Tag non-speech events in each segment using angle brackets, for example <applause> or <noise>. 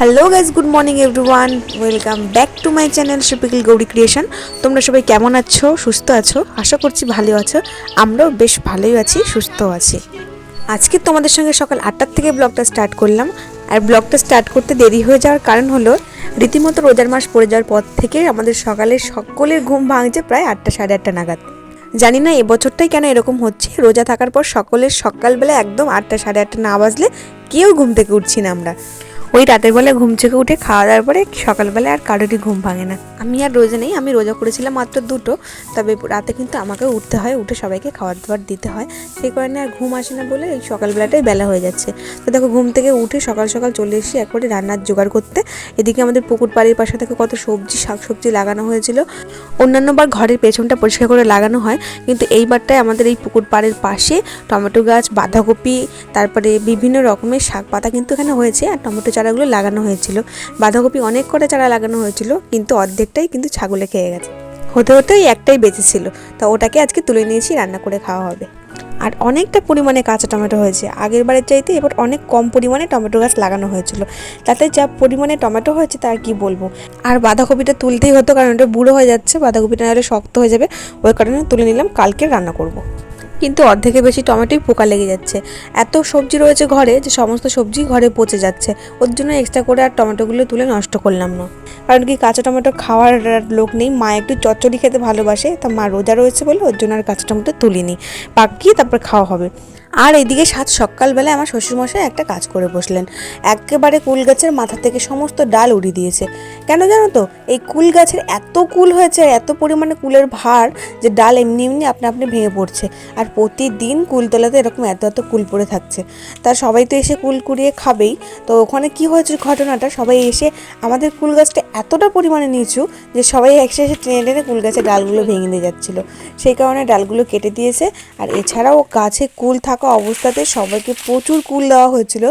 Hello guys good morning everyone welcome back to my channel সুপিকল Gauri creation তোমরা সবাই কেমন আছো? সুস্থ আছো? আশা করছি ভালো আছো। আমরাও বেশ ভালোই আছি, সুস্থ আছি। আজকে তোমাদের সঙ্গে সকাল আটটার থেকে ব্লগটা স্টার্ট করলাম। আর ব্লগটা স্টার্ট করতে দেরি হয়ে যাওয়ার কারণ হলো, রীতিমতো রোজার মাস পড়ে যাওয়ার পর থেকে আমাদের সকালে সকলের ঘুম ভাঙছে প্রায় আটটা, সাড়ে আটটা নাগাদ। জানি না এবছরটাই কেন এরকম হচ্ছে। রোজা থাকার পর সকলের সকালবেলা একদম আটটা, সাড়ে আটটা না বাজলে কেউ ঘুম থেকে উঠছি না আমরা। ওই রাতের বেলা ঘুম থেকে উঠে খাওয়া দাওয়ার পরে সকালবেলা আর কারোরই ঘুম ভাঙে না। আমি আর রোজা নেই, আমি রোজা করেছিলাম মাত্র দুটো, তবে রাতে কিন্তু আমাকে উঠতে হয়, উঠে সবাইকে খাবার দাবার দিতে হয়। সেই কারণে আর ঘুম আসে না বলে এই সকালবেলাটাই বেলা হয়ে যাচ্ছে। তো দেখো, ঘুম থেকে উঠে সকাল সকাল চলে এসেছি একবারে রান্নার জোগাড় করতে। এদিকে আমাদের পুকুর বাড়ির পাশে থেকে কত সবজি শাক সবজি লাগানো হয়েছিল। অন্যান্যবার ঘরের পেছনটা পরিষ্কার করে লাগানো হয়, কিন্তু এইবারটায় আমাদের এই পুকুর পাড়ের পাশে টমেটো গাছ, বাঁধাকপি, তারপরে বিভিন্ন রকমের শাক পাতা কিন্তু এখানে হয়েছে, আর টমেটো চারাগুলো লাগানো হয়েছিল। বাঁধাকপি অনেক কটা চারা লাগানো হয়েছিল, কিন্তু অর্ধেকটাই কিন্তু ছাগলে খেয়ে গেছে। হতে হতে ওই একটাই বেঁচেছিল তা ওটাকে আজকে তুলে নিয়েছি, রান্না করে খাওয়া হবে। আর অনেকটা পরিমাণে কাঁচা টমেটো হয়েছে। আগের বারের চাইতে এবার অনেক কম পরিমাণে টমেটো গাছ লাগানো হয়েছিল। তাতে যা পরিমাণে টমেটো হয়েছে তার কি বলব? আর বাঁধাকপিটা তুলতেই হতো, কারণ ওটা বুড়ো হয়ে যাচ্ছে, বাঁধাকপিটা নাহলে শক্ত হয়ে যাবে। ওই কারণে তুলে নিলাম, কালকে রান্না করব। কিন্তু অর্ধেকের বেশি টমেটোই পোকা লেগে যাচ্ছে। এত সবজি রয়েছে ঘরে যে সমস্ত সবজি ঘরে পচে যাচ্ছে। ওর জন্য এক্সট্রা করে আর টমেটোগুলো তুলে নষ্ট করলাম না। কারণ কি কাঁচা টমেটো খাওয়ার লোক নেই। মা একটু চচ্চড়ি খেতে ভালোবাসে। তা মা রোজা রয়েছে বলে ওর জন্য আর কাঁচা টমেটো তুলিনি। পাকিয়ে তারপর খাওয়া হবে। আর এদিকে সাত সকালবেলায় আমার শ্বশুরমশাই একটা কাজ করে বসলেন। একেবারে কুল গাছের মাথা থেকে সমস্ত ডাল উড়িয়ে দিয়েছে। কেন জানো তো, এই কুল গাছের এত কুল হয়েছে আর এত পরিমাণে কুলের ভার যে ডাল এমনি এমনি আপনি আপনি ভেঙে পড়ছে। আর প্রতিদিন কুলতলাতে এরকম এত এত কুল পড়ে থাকছে। তা সবাই তো এসে কুল কুড়িয়ে খাবেই। তো ওখানে কি হয়েছে ঘটনাটা? সবাই এসে আমাদের কুল গাছটা এতটা পরিমাণে নিচু যে সবাই একসাথে টেনে টেনে কুল গাছের ডালগুলো ভেঙে দিয়ে যাচ্ছিল। সেই কারণে ডালগুলো কেটে দিয়েছে। আর এছাড়াও গাছে কুল থাকা অবস্থাতে সবাইকে প্রচুর কুল দেওয়া হয়েছিল।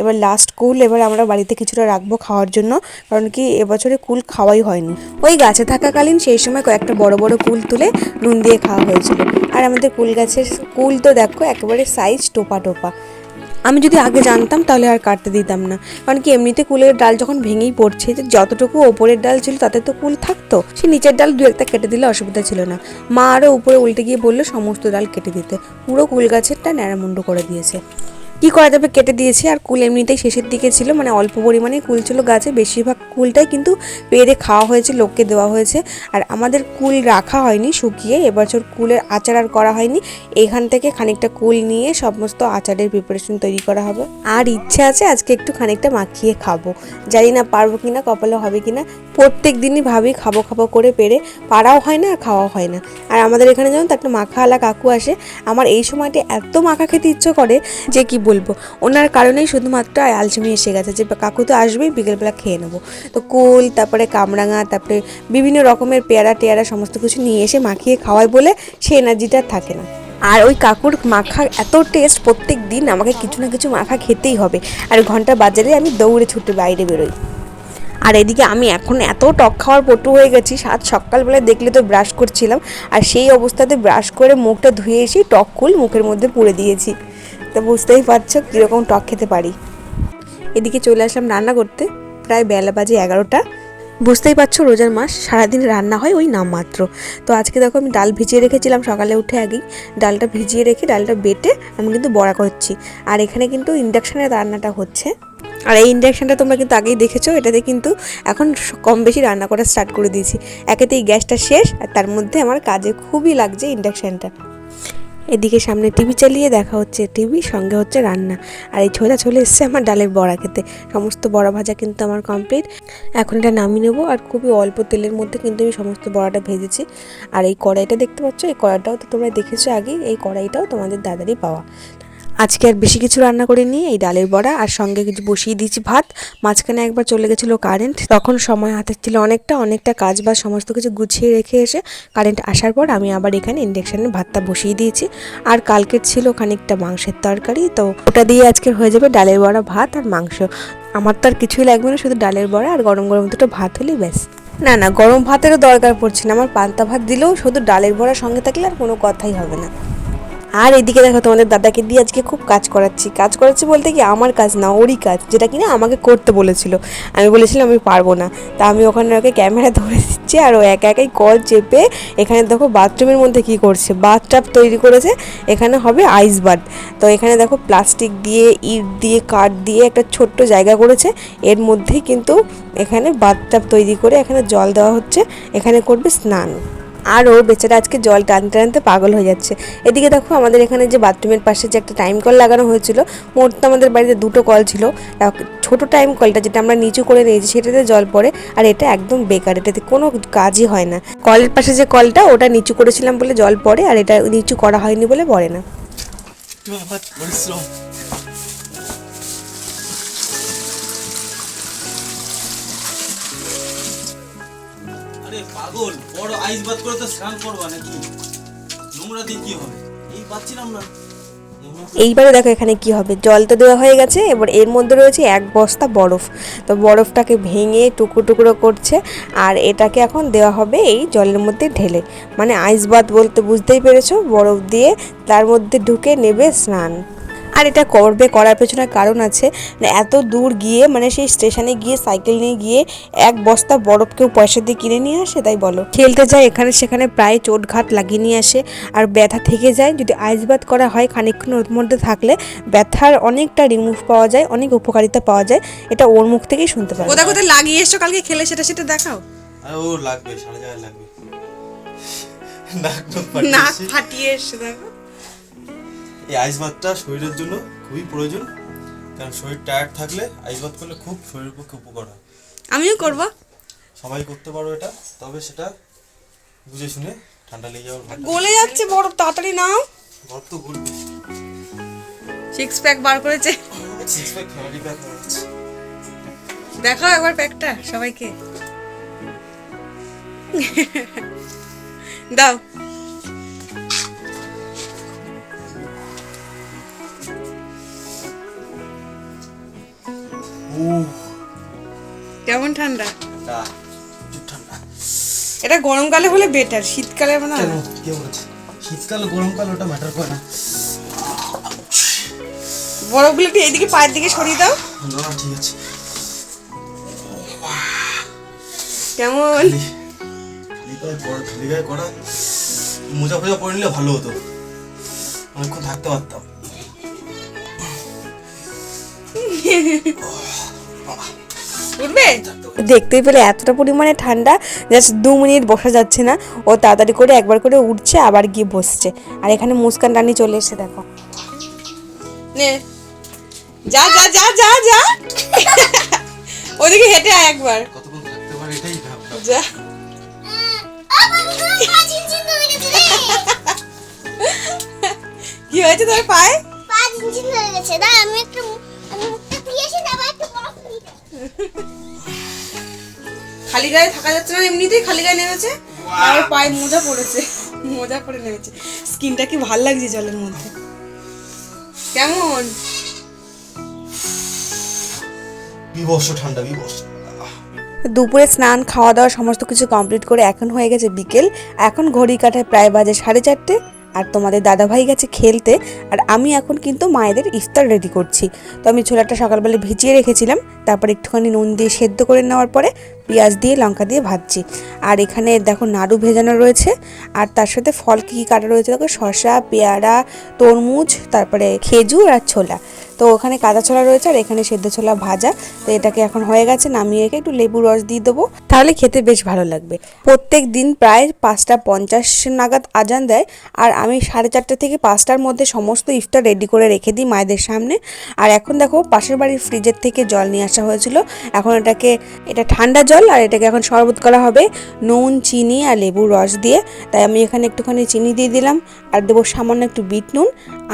এবার লাস্ট কুল এবার আমরা বাড়িতে কিছুটা রাখব খাওয়ার জন্য, কারণ কি এবছরে কুল খাওয়াই হয়নি। ওই গাছে থাকাকালীন সেই সময় কয়েকটা বড় বড় কুল তুলে নুন দিয়ে খাওয়া হয়েছিল। আর আমাদের কুল গাছের কুল তো দেখো একেবারে সাইজ টোপা টোপা। আমি যদি আগে জানতাম তাহলে আর কাটতে দিতাম না। কারণ কি, এমনিতে কুলের ডাল যখন ভেঙেই পড়ছে যতটুকু ওপরের ডাল ছিল তাতে তো কুল থাকতো। সে নিচের ডাল দু একটা কেটে দিলে অসুবিধা ছিল না। মা আরও উপরে উল্টে গিয়ে বলল, সমস্ত ডাল কেটে দিতে। পুরো কুল গাছেরটা ন্যাড়ামুন্ডু করে দিয়েছে। কি করা যাবে কেটে দিয়েছি। আর কুল এমনিতেই শেষের দিকে ছিল মানে অল্প পরিমাণে কুল ছিল গাছে। বেশিরভাগ কুলটাই কিন্তু পেরে খাওয়া হয়েছে, লোককে দেওয়া হয়েছে। আর আমাদের কুল রাখা হয়নি শুকিয়ে, এবছর কুলের আচার আর করা হয়নি। এখান থেকে খানিকটা কুল নিয়ে সমস্ত আচারের প্রিপারেশন তৈরি করা হবে। আর ইচ্ছে আছে আজকে একটু খানিকটা মাখিয়ে খাব। জানি না পারব কিনা, কপালে হবে কিনা। প্রত্যেক দিনই ভাবি খাব খাব করে পেরে পাড়াও হয় না আর খাওয়াও হয় না। আর আমাদের এখানে যেমন তো একটা মাখাওয়ালা কাকু আসে, আমার এই সময়টা এত মাখা খেতে ইচ্ছে করে যে কি বলব? ওনার কারণেই শুধুমাত্র আলসেমি এসে গেছে যে, কাকু তো আসবেই, বিকেলবেলা খেয়ে নেব। তো কুল, তারপরে কামরাঙা, তারপরে বিভিন্ন রকমের পেয়ারা টেয়ারা সমস্ত কিছু নিয়ে এসে মাখিয়ে খাওয়ায় বলে সে এনার্জিটা থাকে না। আর ওই কাকুর মাখা এত টেস্ট প্রত্যেক দিন আমাকে কিছু না কিছু মাখা খেতেই হবে। আর ঘণ্টা বাজারে আমি দৌড়ে ছুটে বাইরে বেরোই। আর এদিকে আমি এখন এত টক খাওয়ার পটু হয়ে গেছি, সাত সকালবেলায় দেখলে তো ব্রাশ করছিলাম। আর সেই অবস্থাতে ব্রাশ করে মুখটা ধুয়ে এসে টক কুল মুখের মধ্যে পুড়ে দিয়েছি। তো বুঝতেই পারছ কীরকম টক খেতে পারি। এদিকে চলে আসলাম রান্না করতে, প্রায় বেলা বাজে এগারোটা। বুঝতেই পারছ রোজার মাস, সারাদিন রান্না হয় ওই নামমাত্র তো আজকে দেখো আমি ডাল ভিজিয়ে রেখেছিলাম, সকালে উঠে আগেই ডালটা ভিজিয়ে রেখে ডালটা বেটে আমি কিন্তু বড়া করছি। আর এখানে কিন্তু ইন্ডাকশানের রান্নাটা হচ্ছে। আর এই ইন্ডাকশানটা তোমরা কিন্তু আগেই দেখেছ, এটাতে কিন্তু এখন কম বেশি রান্না করা স্টার্ট করে দিয়েছি। একেতেই গ্যাসটা শেষ, আর তার মধ্যে আমার কাজে খুবই লাগছে ইন্ডাকশানটা এদিকে সামনে টিভি চালিয়ে দেখা হচ্ছে টিভি সঙ্গে হচ্ছে রান্না। আর এই ছোলা চলে এসছে আমার ডালের বড়া খেতে। সমস্ত বড়া ভাজা কিন্তু আমার কমপ্লিট এখন এটা নামিয়ে নেব, আর খুবই অল্প তেলের মধ্যে কিন্তু আমি সমস্ত বড়াটা ভেজেছি। আর এই কড়াইটা দেখতে পাচ্ছ, এই কড়াইটাও তো তোমরা দেখেছ আগে এই কড়াইটাও তোমাদের দাদারই পাওয়া। আজকে আর বেশি কিছু রান্না করে নিয়ে এই ডালের বড়া আর সঙ্গে কিছু বসিয়ে দিয়েছি ভাত। মাঝখানে একবার চলে গেছিল কারেন্ট তখন সময় হাতে ছিল অনেকটা অনেকটা কাজ বা সমস্ত কিছু গুছিয়ে রেখে এসে কারেন্ট আসার পর আমি আবার এখানে ইন্ডাকশানে ভাতটা বসিয়ে দিয়েছি। আর কালকের ছিল খানিকটা মাংসের তরকারি, তো ওটা দিয়ে আজকে হয়ে যাবে ডালের বড়া, ভাত আর মাংস। আমার তো আর কিছুই লাগবে না, শুধু ডালের বড়া আর গরম গরম দুটো ভাত হলেই ব্যাস। না না, গরম ভাতেরও দরকার পড়ছে না, আমার পান্তা ভাত দিলেও শুধু ডালের বড়া সঙ্গে থাকলে আর কোনো কথাই হবে না। আর এদিকে দেখো, তোমাদের দাদাকে দিয়ে আজকে খুব কাজ করাচ্ছি। কাজ করাচ্ছি বলতে কি, আমার কাজ না, ওরই কাজ, যেটা কিনা আমাকে করতে বলেছিল। আমি বলেছিলাম, আমি পারব না। তা আমি ওখানে ওকে ক্যামেরা <laughs> ধরে দিচ্ছি আর ও একা একাই কল চেপে এখানে দেখো, বাথরুমের মধ্যে কি করছে? বাথটাব তৈরি করেছে। এখানে হবে আইস বাথ তো এখানে দেখো প্লাস্টিক দিয়ে, ইট দিয়ে, কাঠ দিয়ে একটা ছোট্ট জায়গা করেছে। এর মধ্যেই কিন্তু এখানে বাথটাব তৈরি করে এখানে জল দেওয়া হচ্ছে। এখানে করবে স্নান। আর ও বেচারা আজকে জল টানতে টানতে পাগল হয়ে যাচ্ছে। এদিকে দেখো আমাদের এখানে যে বাথরুমের পাশে যে একটা টাইম কল লাগানো হয়েছিল, মোট তো আমাদের বাড়িতে দুটো কল ছিল। ছোট টাইম কলটা যেটা আমরা নিচু করে নিয়েছি, সেটাতে জল পড়ে আর এটা একদম বেকার, এটাতে কোনো কাজই হয় না। কলের পাশে যে কলটা ওটা নিচু করেছিলাম বলে জল পড়ে আর এটা নিচু করা হয়নি বলে পড়ে না। পাগল, বড় আইস বাদ করে তো স্নান করবা নাকি? নোংরা দিয়ে কি হবে? এই পাচ্ছিলাম না। এইবারে দেখো এখানে কি হবে। জল তো দেওয়া হয়ে গেছে, এবার এর মধ্যে রয়েছে এক বস্তা বরফ। তো বরফটাকে ভেঙে টুকরো টুকরো করছে, আর এটাকে এখন দেওয়া হবে এই জলের মধ্যে ঢেলে। মানে আইস বাত বলতে বুঝতেই পেরেছ, বরফ দিয়ে তার মধ্যে ঢুকে নেবে স্নান। আর এটা করবে করার পেছনে কারণ আছে। মানে এত দূর গিয়ে মানে সেই স্টেশনে গিয়ে সাইকেল নিয়ে গিয়ে এক বস্তা বরফ কেউ পয়সা দিয়ে কিনে নিয়ে আসে তাই বলো। খেলতে যায় এখানে সেখানে প্রায় চোটঘাট লাগিয়ে নিয়ে আসে। আর ব্যথা থেকে যায় যদি আইসবাদ করা হয় খানিকক্ষণ ওর মধ্যে থাকলে ব্যথার অনেকটা রিমুভ পাওয়া যায় অনেক উপকারিতা পাওয়া যায়। এটা ওর মুখ থেকেই শুনতে পারো কোথায় কোথায় লাগিয়ে এসছো? কালকে খেলে সেটা সেটা দেখাও। আরে ও লাগবে সারা জায়গায় লাগবে। নাক। ফাটিয়ে এসছো দেখো। এই আইস বাতটা শরীরের জন্য খুবই প্রয়োজন কারণ শরীর টায়ার্ড থাকলে আইস বাত করলে খুব শরীরের পক্ষে উপকার হয়। আমিও করব। সবাই করতে পারো এটা তবে সেটা বুঝে শুনে ঠান্ডা লেগে যাওয়ার গলে যাচ্ছে বড় তাড়াতাড়ি নাও। গর্ত ঘুরবে সিক্স প্যাক বার করেছে। সিক্স প্যাক ফ্যামিলি প্যাক হয়ে দেখাও একবার প্যাকটা সবাইকে। দাও। কেমন ঠান্ডা? এটা গরমকালে হলে বেটার শীতকালে না? কে বলেছে? শীতকাল গরমকাল ওটা ম্যাটার করে না। বরফগুলো একটু এইদিকে পায়ের দিকে সরিয়ে দাও। না ঠিক আছে। কেমন? খালি গায়ে করা মোজা ফোজা পরে নিলে ভালো হতো। অনেকক্ষণ থাকতে পারতাম। <laughs> দেখতেই পেলে এতটা পরিমাণে ঠান্ডা জাস্ট দু মিনিট বসা যাচ্ছে না। ও তাড়াতাড়ি করে একবার করে উঠছে আবার গিয়ে বসছে। আর এখানে মুস্কান রানী চলে এসে দেখো। নে। যা যা যা যা যা। ওদিকে হেঁটে আয় একবার। কতক্ষণ থাকতে পারে এটাই ভাবতাম যা। কি হয়েছে তোর পায়ে? পাঁচ ইঞ্চি হয়ে গেছে। দাঁড়া আমি একটু আমি মুখটা ধুয়ে আসি তারপর একটু। খালি গায়ে থাকা যাচ্ছে না এমনিতেই খালি গায়ে নেমেছে। আর পায়ে মোজা পড়েছে মোজা পরে নেমেছে। স্কিনটা কি ভালো লাগছে জলের মধ্যে? কেমন? বিবর্ষ ঠান্ডা বিবর্ষ দুপুরে স্নান খাওয়া দাওয়া সমস্ত কিছু কমপ্লিট করে এখন হয়ে গেছে বিকেল। এখন ঘড়ি কাটায় প্রায় বাজে সাড়ে চারটে। আর তোমাদের দাদাভাই গেছে খেলতে, আর আমি এখন কিন্তু মায়েদের ইফতার রেডি করছি। তো আমি ছোলাটা সকালবেলা ভিজিয়ে রেখেছিলাম, তারপর একটুখানি নুন দিয়ে সেদ্ধ করে নেওয়ার পরে পেঁয়াজ দিয়ে লঙ্কা দিয়ে ভাজছি। আর এখানে দেখো নাড়ু ভেজানো রয়েছে, আর তার সাথে ফল কী কী কাটা রয়েছে দেখো, শসা, পেয়ারা, তরমুজ, তারপরে খেজুর আর ছোলা। তো ওখানে কাঁচা ছোলা রয়েছে আর এখানে সেদ্ধ ছোলা ভাজা। তো এটাকে এখন হয়ে গেছে, নামিয়ে রেখে একটু লেবু রস দিয়ে দেবো। তাহলে খেতে বেশ ভালো লাগবে। প্রত্যেক দিন প্রায় পাঁচটা পঞ্চাশ নাগাদ আজান দেয় আর আমি সাড়ে চারটে থেকে পাঁচটার মধ্যে সমস্ত ইফতার রেডি করে রেখে দিই মায়েদের সামনে। আর এখন দেখো, পাশের বাড়ির ফ্রিজের থেকে জল নিয়ে আসা হয়েছিল। এখন এটাকে, এটা ঠান্ডা জল আর এটাকে এখন শরবত করা হবে নুন, চিনি আর লেবুর রস দিয়ে। তাই আমি এখানে একটুখানি চিনি দিয়ে দিলাম। আর দেবো সামান্য একটু বিট নুন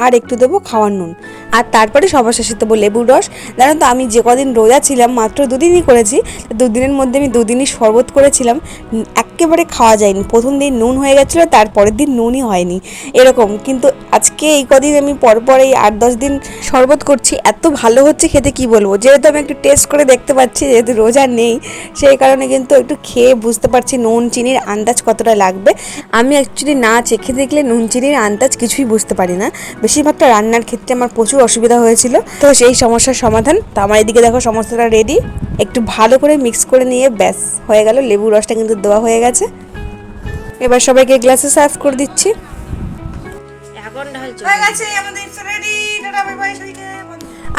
আর একটু দেবো খাওয়ার নুন। আর তারপরে সবার শেষে দেবো লেবুর রস। জানো তো আমি যে কদিন রোজা ছিলাম মাত্র দুদিনই করেছি দুদিনের মধ্যে আমি দুদিনই শরবত করেছিলাম। উম, একেবারে খাওয়া যায়নি। প্রথম দিন নুন হয়ে গেছিল, তারপরের দিন নুনই হয়নি। এরকম। কিন্তু আজকে এই কদিন আমি পরপর এই আট দশ দিন শরবত করছি, এত ভালো হচ্ছে খেতে কি বলব? যেহেতু আমি একটু টেস্ট করে দেখতে পাচ্ছি, যেহেতু রোজা নেই, সেই কারণে কিন্তু একটু খেয়ে বুঝতে পারছি নুন চিনির আন্দাজ কতটা লাগবে। আমি অ্যাকচুয়ালি না চেখে দেখলে নুন চিনির আন্দাজ কিছুই বুঝতে পারি না। বেশিরভাগটা রান্নার ক্ষেত্রে আমার প্রচুর অসুবিধা হয়েছিল। তো সেই সমস্যার সমাধান, তো আমার এদিকে দেখো সমস্যাটা রেডি একটু ভালো করে মিক্স করে নিয়ে ব্যাস, হয়ে গেল। লেবু রসটা কিন্তু দেওয়া হয়ে গেছে। এবার সবাইকে গ্লাসে সার্ভ করে দিচ্ছি। এখন ঢাল হয়ে গেছে আমাদের রেডি টাটা বাই বাই সবাইকে।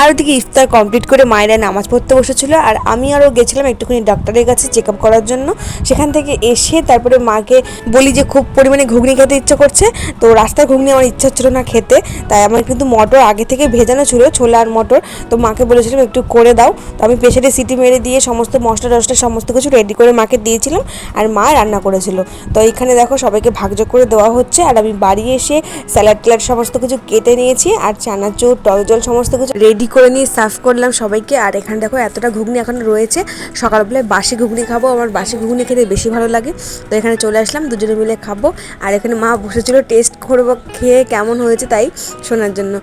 আর ওদিকে ইফতার কমপ্লিট করে মায়েরা নামাজ পড়তে বসেছিল আর আমি আরও গেছিলাম একটুখানি ডাক্তারের কাছে চেক আপ করার জন্য। সেখান থেকে এসে তারপরে মাকে বলি যে খুব পরিমাণে ঘুগনি খেতে ইচ্ছে করছে। তো রাস্তার ঘুগনি আমার ইচ্ছা ছিল না খেতে, তাই আমার কিন্তু মটর আগে থেকে ভেজানো ছিল, ছোলা আর মটর। তো মাকে বলেছিলাম একটু করে দাও। তো আমি প্রেশারে সিটি মেরে দিয়ে সমস্ত মশলা টশলা সমস্ত কিছু রেডি করে মাকে দিয়েছিলাম আর মা রান্না করেছিল। তো এখানে দেখো সবাইকে ভাগযোগ করে দেওয়া হচ্ছে আর আমি বাড়ি এসে স্যালাড ট্যালাড সমস্ত কিছু কেটে নিয়েছি আর চানাচুর, টক জল সমস্ত কিছু রেডি করে নিয়ে সার্ভ করলাম সবাইকে। আর এখানে দেখো এতটা ঘুগনি এখন রয়েছে। সকালবেলায় বাসি ঘুগনি খাব, আমার বাসি ঘুগনি খেতে বেশি ভালো লাগে। তো এখানে চলে আসলাম, দুজনে মিলে খাব। আর এখানে মা বসেছিল টেস্ট করব, খেয়ে কেমন হয়েছে তাই শোনার জন্য।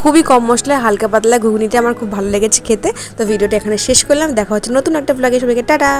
খুবই কম মশলায় হালকা পাতলা ঘুগনিটা আমার খুব ভালো লেগেছে খেতে। তো ভিডিওটা এখানে শেষ করলাম। দেখা হচ্ছে নতুন একটা ব্লগে সবাইকে টাটা!